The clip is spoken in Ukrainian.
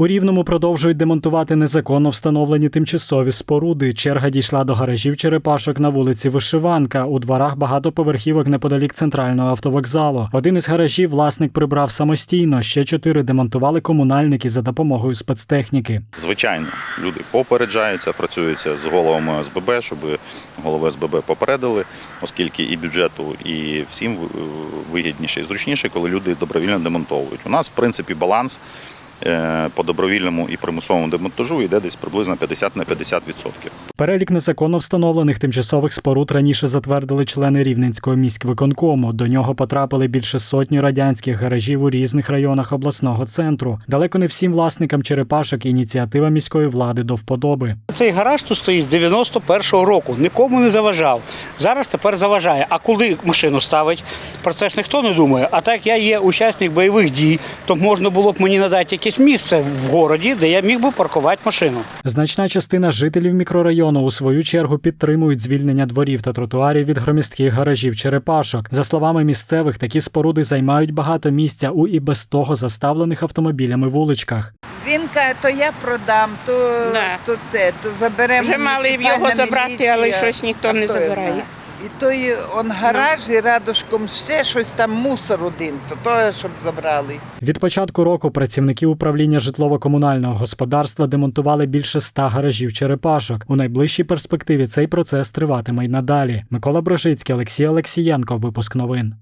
У рівному продовжують демонтувати незаконно встановлені тимчасові споруди. Черга дійшла до гаражів черепашок на вулиці Вишиванка. У дворах багатоповерхівок неподалік центрального автовокзалу. Один із гаражів власник прибрав самостійно. Ще чотири демонтували комунальники за допомогою спецтехніки. Звичайно, люди попереджаються, працюються з головами ОСББ, щоб голови ОСББ попередили, оскільки і бюджету, і всім е, вигідніше і зручніше, коли люди добровільно демонтовують. У нас, в принципі, баланс по добровільному і примусовому демонтажу йде десь приблизно 50 на 50%. Перелік незаконно встановлених тимчасових споруд раніше затвердили члени Рівненського міськвиконкому. До нього потрапили більше сотні радянських гаражів у різних районах обласного центру. Далеко не всім власникам черепашок ініціатива міської влади до вподоби. Цей гараж тут стоїть з 91-го року, нікому не заважав. Зараз тепер заважає. А коли машину ставить, про це ж ніхто не думає. А так я є учасник бойових дій, то можна було б мені надати якесь місце в городі, де я міг би паркувати машину. Значна частина жителів мікрорайону у свою чергу підтримують звільнення дворів та тротуарів від громістких гаражів черепашок. За словами місцевих, такі споруди займають багато місця у і без того заставлених автомобілями вуличках. Він каже, то я продам, то, Да. то це, то заберемо. Вже мали муніципальна його забрати, але щось ніхто не забирає. І той он гараж, і радушком ще щось там мусор один, то то, щоб забрали. Від початку року працівники управління житлово-комунального господарства демонтували більше ста гаражів черепашок. У найближчій перспективі цей процес триватиме й надалі. Микола Брожицький, Олексій Олексієнко. Випуск новин.